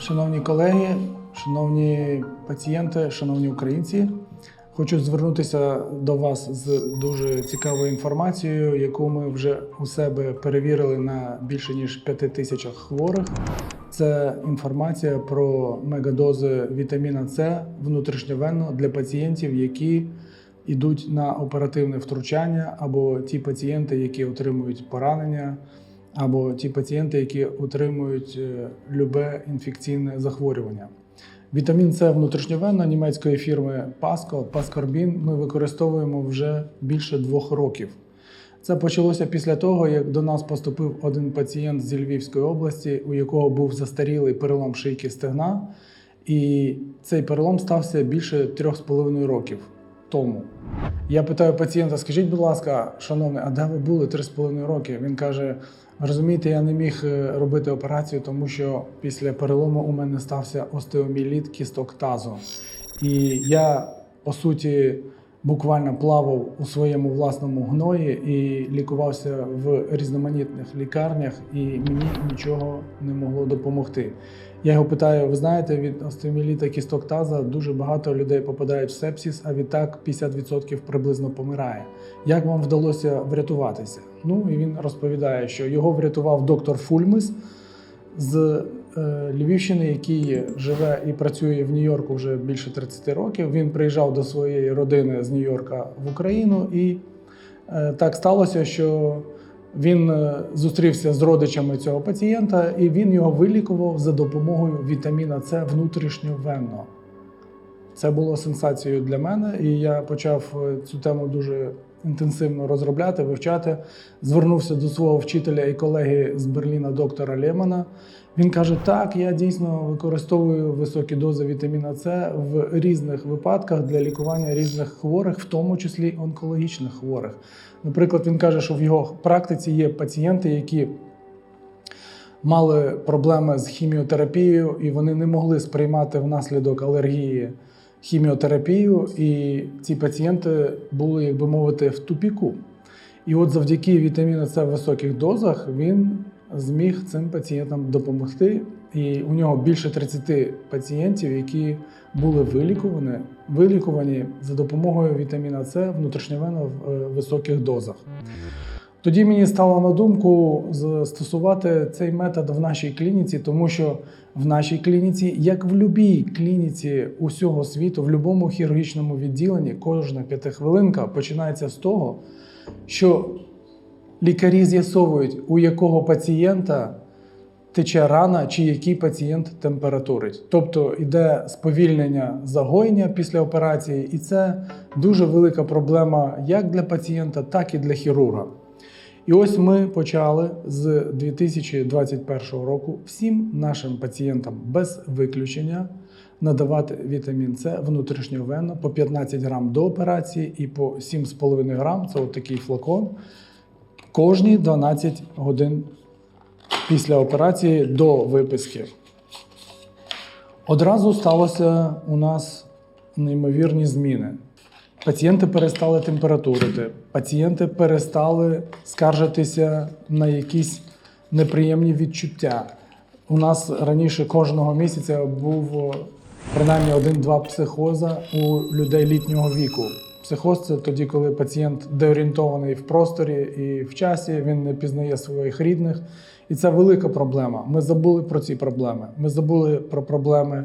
Шановні колеги, шановні пацієнти, шановні українці, хочу звернутися до вас з дуже цікавою інформацією, яку ми вже у себе перевірили на більше ніж 5 тисячах хворих. Це інформація про мегадози вітаміна С внутрішньовенно для пацієнтів, які йдуть на оперативне втручання, або ті пацієнти, які отримують поранення, або ті пацієнти, які отримують е, любе інфекційне захворювання. Вітамін С внутрішньовенно німецької фірми Pasco, Pascorbin ми використовуємо вже більше двох років. Це почалося після того, як до нас поступив один пацієнт зі Львівської області, у якого був застарілий перелом шийки стегна, і цей перелом стався більше трьох з половиною років тому. Я питаю пацієнта: скажіть, будь ласка, шановний, а де ви були три з половиною роки? Він каже: «Ви розумієте, я не міг е, робити операцію, тому що після перелому у мене стався остеоміліт кісток тазу. І я, по суті, буквально плавав у своєму власному гної і лікувався в різноманітних лікарнях, і мені нічого не могло допомогти. Я його питаю: ви знаєте, від остеоміліта кісток таза дуже багато людей попадають в сепсис, а відтак 50% приблизно помирає. Як вам вдалося врятуватися? Ну і він розповідає, що його врятував доктор Фульмис з е, Львівщини, який живе і працює в Нью-Йорку вже більше 30 років. Він приїжджав до своєї родини з Нью-Йорка в Україну, і е, так сталося, що він е, зустрівся з родичами цього пацієнта, і він його вилікував за допомогою вітаміна С внутрішньовенно. Це було сенсацією для мене, і я почав цю тему дуже інтенсивно розробляти, вивчати. Звернувся до свого вчителя і колеги з Берліна, доктора Лемана. Він каже: Так, я дійсно використовую високі дози вітаміна С в різних випадках для лікування різних хворих, в тому числі онкологічних хворих. Наприклад, він каже, що в його практиці є пацієнти, які мали проблеми з хіміотерапією, і вони не могли сприймати внаслідок алергії хіміотерапію, і ці пацієнти були, як би мовити, в тупіку. І от завдяки вітаміну С в високих дозах він зміг цим пацієнтам допомогти. І у нього більше 30 пацієнтів, які були вилікувані, вилікувані за допомогою вітаміна С внутрішньовенно в е, високих дозах. Тоді мені стало на думку застосувати цей метод в нашій клініці, тому що в нашій клініці, як в будь-якій клініці усього світу, в будь-якому хірургічному відділенні, кожна п'ятихвилинка починається з того, що лікарі з'ясовують, у якого пацієнта тече рана, чи який пацієнт температурить. Тобто йде сповільнення загоєння після операції, і це дуже велика проблема як для пацієнта, так і для хірурга. І ось ми почали з 2021 року всім нашим пацієнтам без виключення надавати вітамін С внутрішньовенно по 15 грам до операції і по 7,5 грам це от флакон кожні 12 годин після операції до виписки. Одразу сталося у нас неймовірні зміни. Пацієнти перестали температурити, пацієнти перестали скаржитися на якісь неприємні відчуття. У нас раніше кожного місяця був принаймні один-два психоза у людей літнього віку. Психоз це тоді, коли пацієнт деорієнтований в просторі і в часі, він не пізнає своїх рідних. І це велика проблема. Ми забули про ці проблеми. Ми забули про проблеми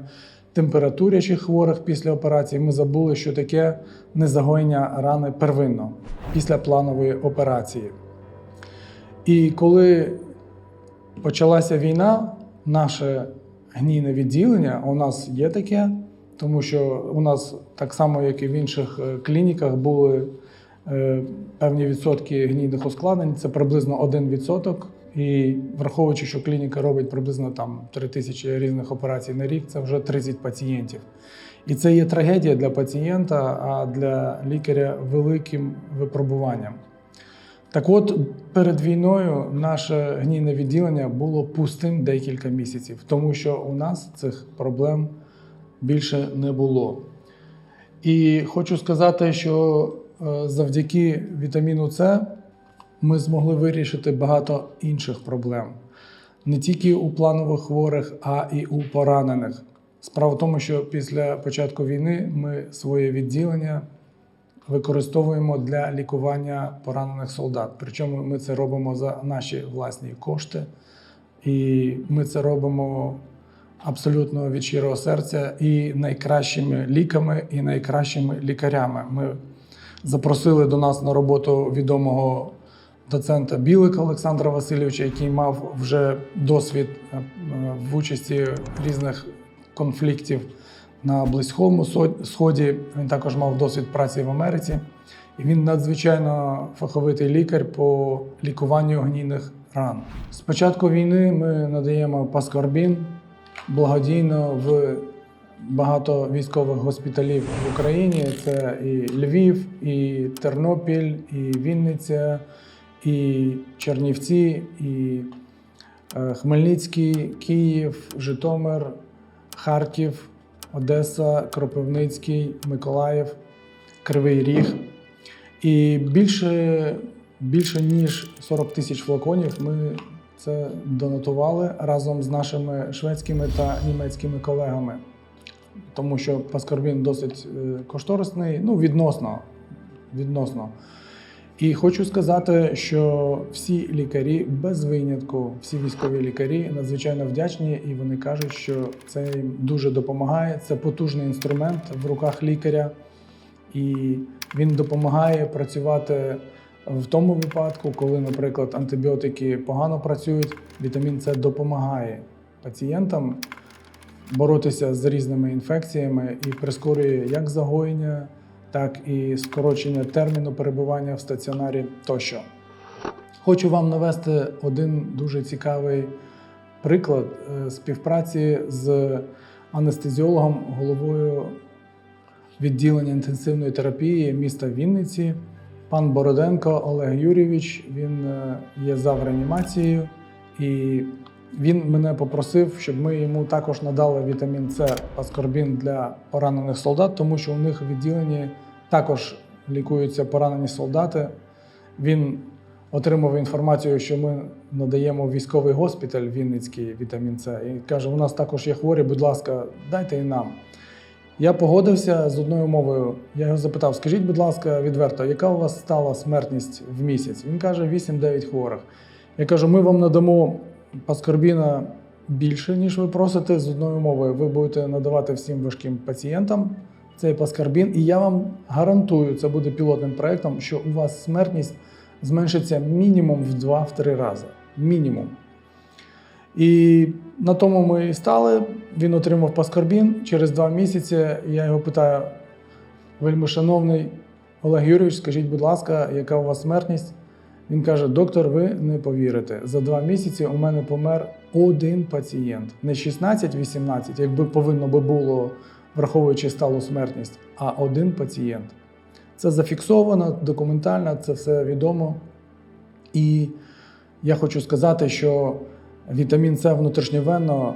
температурячих хворих після операції. Ми забули, що таке незагоєння рани первинно після планової операції. І коли почалася війна, наше гнійне відділення, у нас є таке, тому що у нас так само, як і в інших е, клініках, були е, певні відсотки гнійних ускладнень, це приблизно 1%. І враховуючи, що клініка робить приблизно там 3 тисячі різних операцій на рік, це вже 30 пацієнтів. І це є трагедія для пацієнта, а для лікаря великим випробуванням. Так от, перед війною наше гнійне відділення було пустим декілька місяців, тому що у нас цих проблем більше не було. І хочу сказати, що е, завдяки вітаміну С ми змогли вирішити багато інших проблем. не тільки у планових хворих, а і у поранених. Справа в тому, що після початку війни ми своє відділення використовуємо для лікування поранених солдат. Причому ми це робимо за наші власні кошти, і ми це робимо абсолютно від щирого серця і найкращими ліками, і найкращими лікарями. Ми запросили до нас на роботу відомого доцента Білика Олександра Васильовича, який мав вже досвід е, е, в участі різних конфліктів на Близькому Сході. Він також мав досвід праці в Америці. І він надзвичайно фаховитий лікар по лікуванню гнійних ран. З початку війни ми надаємо паскорбін благодійно в багато військових госпіталів в Україні. Це і Львів, і Тернопіль, і Вінниця, і Чернівці, і е, Хмельницький, Київ, Житомир, Харків, Одеса, Кропивницький, Миколаїв, Кривий Ріг. І більше, більше ніж 40 тисяч флаконів ми це донатували разом з нашими шведськими та німецькими колегами. Тому що паскорбін досить е, кошторисний, ну, відносно. відносно. І хочу сказати, що всі лікарі без винятку, всі військові лікарі надзвичайно вдячні, і вони кажуть, що це їм дуже допомагає. Це потужний інструмент в руках лікаря, і він допомагає працювати в тому випадку, коли, наприклад, антибіотики погано працюють. Вітамін С допомагає пацієнтам боротися з різними інфекціями і прискорює як загоєння, так і скорочення терміну перебування в стаціонарі тощо. Хочу вам навести один дуже цікавий приклад е, співпраці з анестезіологом, головою відділення інтенсивної терапії міста Вінниці. Пан Бороденко Олег Юрійович, він е, є зав реанімацією, і він мене попросив, щоб ми йому також надали вітамін С паскорбін для поранених солдат, тому що у них в відділенні також лікуються поранені солдати. Він отримав інформацію, що ми надаємо військовий госпіталь Вінницький вітамін С. І каже: у нас також є хворі, будь ласка, дайте і нам. Я погодився з одною мовою. Я його запитав: скажіть, будь ласка, відверто, яка у вас стала смертність в місяць? Він каже: 8-9 хворих. Я кажу, ми вам надамо паскорбіна більше, ніж ви просите, з одною мовою. Ви будете надавати всім важким пацієнтам цей паскорбін, і я вам гарантую, це буде пілотним проєктом, що у вас смертність зменшиться мінімум в 2-3 рази. Мінімум. І на тому ми і стали. Він отримав паскорбін. Через два місяці я його питаю: вельми шановний Олег Юрійович, скажіть, будь ласка, яка у вас смертність? Він каже: доктор, ви не повірите. За два місяці у мене помер один пацієнт. Не 16-18, якби повинно би було, враховуючи сталу смертність, а один пацієнт. Це зафіксовано, документально, це все відомо. І я хочу сказати, що вітамін С внутрішньовенно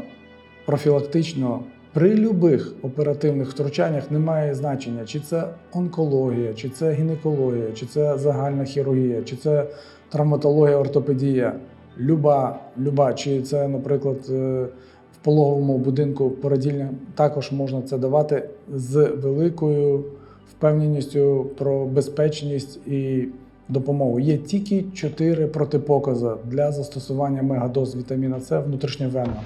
профілактично при любих оперативних втручаннях не має значення, чи це онкологія, чи це гінекологія, чи це загальна хірургія, чи це травматологія, ортопедія. Люба, люба, чи це, наприклад, е, в пологовому будинку породільня, також можна це давати з великою впевненістю про безпечність і допомогу. Є тільки чотири протипокази для застосування мегадоз вітаміна С внутрішньовенно.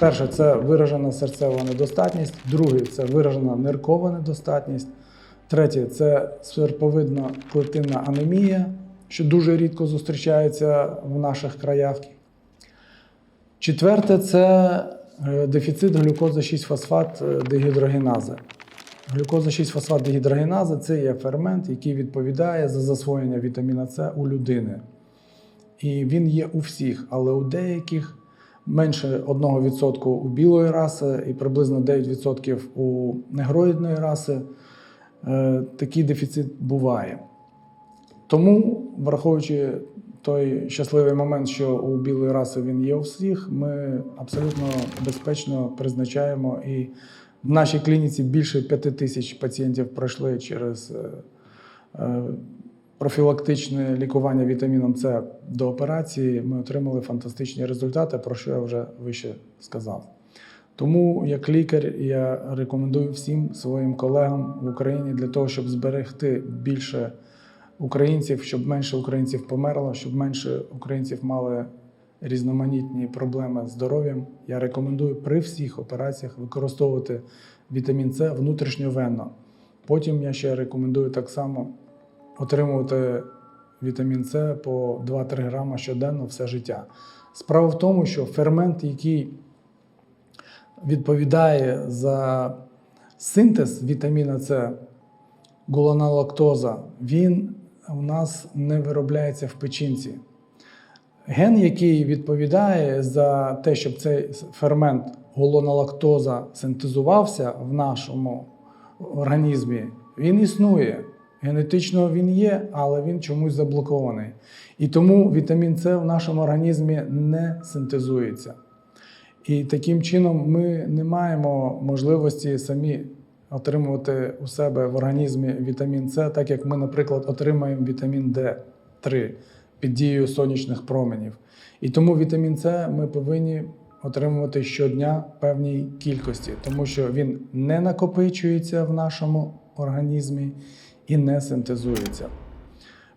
Перше це виражена серцева недостатність, другий це виражена ниркова недостатність, третє це серповидна клетинна анемія, що дуже рідко зустрічається в наших краях. Четверте це дефіцит глюкоза 6 фосфат е, дегідрогенази. Глюкоза 6 фосфат дегідрогенази це є фермент, який відповідає за засвоєння вітаміна С у людини. І він є у всіх, але у деяких менше 1% у білої раси і приблизно 9% у негроїдної раси. Е, Такий дефіцит буває. Тому, враховуючи той щасливий момент, що у білої раси він є у всіх, ми абсолютно безпечно призначаємо. І в нашій клініці більше 5 тисяч пацієнтів пройшли через е, е, профілактичне лікування вітаміном С до операції, ми отримали фантастичні результати, про що я вже вище сказав. Тому, як лікар, я рекомендую всім своїм колегам в Україні для того, щоб зберегти більше українців, щоб менше українців померло, щоб менше українців мали різноманітні проблеми з здоров'ям. Я рекомендую при всіх операціях використовувати вітамін С внутрішньовенно. Потім я ще рекомендую так само отримувати вітамін С по 2-3 грама щоденно все життя. Справа в тому, що фермент, який відповідає за синтез вітаміна С, гулоналактоза, він у нас не виробляється в печінці. Ген, який відповідає за те, щоб цей фермент гулоналактоза синтезувався в нашому організмі, він існує. Генетично він є, але він чомусь заблокований. І тому вітамін С в нашому організмі не синтезується. І таким чином ми не маємо можливості самі отримувати у себе в організмі вітамін С, так як ми, наприклад, отримаємо вітамін Д3 під дією сонячних променів. І тому вітамін С ми повинні отримувати щодня певній кількості, тому що він не накопичується в нашому організмі і не синтезується.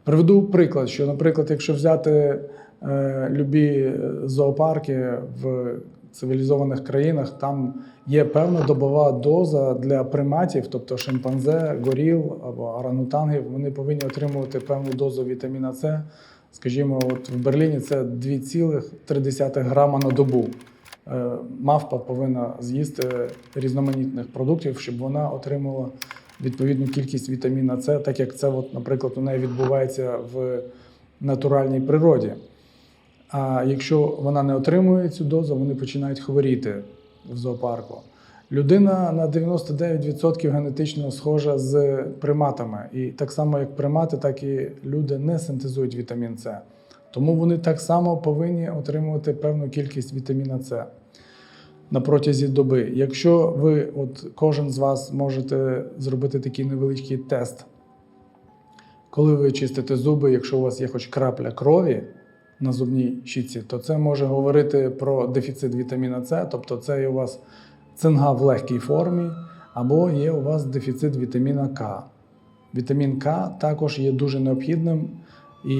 Приведу приклад, що, наприклад, якщо взяти е, любі зоопарки в цивілізованих країнах, там є певна добова доза для приматів, тобто шимпанзе, горіл або орангутангів, вони повинні отримувати певну дозу вітаміна С. Скажімо, от в Берліні це 2,3 грама на добу. Е, Мавпа повинна з'їсти різноманітних продуктів, щоб вона отримала відповідну кількість вітаміна С, так як це, от, наприклад, у неї відбувається в натуральній природі. А якщо вона не отримує цю дозу, вони починають хворіти в зоопарку. Людина на 99% генетично схожа з приматами. І так само, як примати, так і люди не синтезують вітамін С. Тому вони так само повинні отримувати певну кількість вітаміна С на протязі доби. Якщо ви, от кожен з вас можете зробити такий невеличкий тест, коли ви чистите зуби, якщо у вас є хоч крапля крові на зубній щітці, то це може говорити про дефіцит вітаміна С, тобто це є у вас цинга в легкій формі, або є у вас дефіцит вітаміна К. Вітамін К також є дуже необхідним, і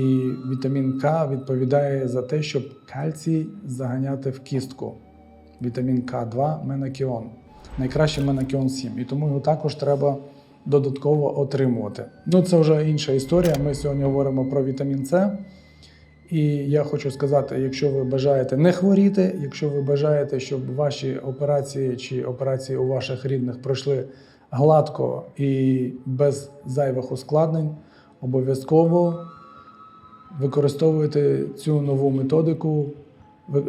вітамін К відповідає за те, щоб кальцій заганяти в кістку. Вітамін К2 менакіон. Найкраще менакіон 7. І тому його також треба додатково отримувати. Ну, це вже інша історія. Ми сьогодні говоримо про вітамін С. І я хочу сказати: якщо ви бажаєте не хворіти, якщо ви бажаєте, щоб ваші операції чи операції у ваших рідних пройшли гладко і без зайвих ускладнень, обов'язково використовуйте цю нову методику е,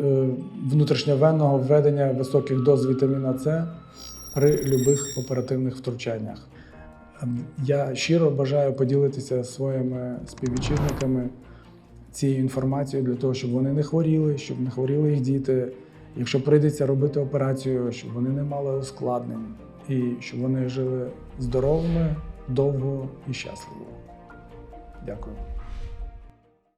внутрішньовенного введення високих доз вітаміна С при любих оперативних втручаннях. Ем, Я щиро бажаю поділитися своїми співвітчизниками цією інформацією для того, щоб вони не хворіли, щоб не хворіли їх діти. Якщо прийдеться робити операцію, щоб вони не мали ускладнень і щоб вони жили здоровими, довго і щасливо. Дякую.